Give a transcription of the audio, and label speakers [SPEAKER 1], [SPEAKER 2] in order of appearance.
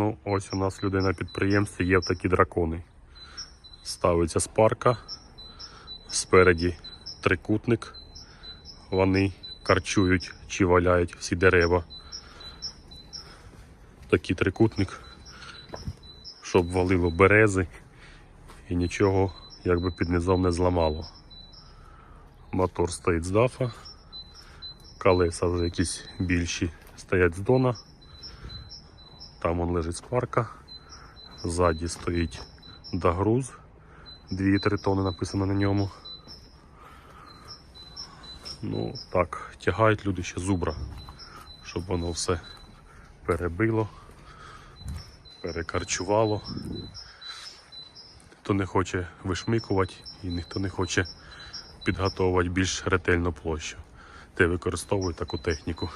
[SPEAKER 1] Ну, ось у нас людей на підприємстві є такі дракони. Ставиться спарка, спереді трикутник. Вони карчують чи валяють всі дерева. Такий трикутник, щоб валило берези і нічого якби під низом не зламало. Мотор стоїть з дафа, колеса вже якісь більші стоять з дона. Там он лежить спарка. Ззаді стоїть дагруз. 2-3 тони написано на ньому. Ну так, тягають люди ще зубра, щоб воно все перебило, перекарчувало. Хто не хоче вишмикувати і ніхто не хоче підготовувати більш ретельну площу. Те використовують таку техніку.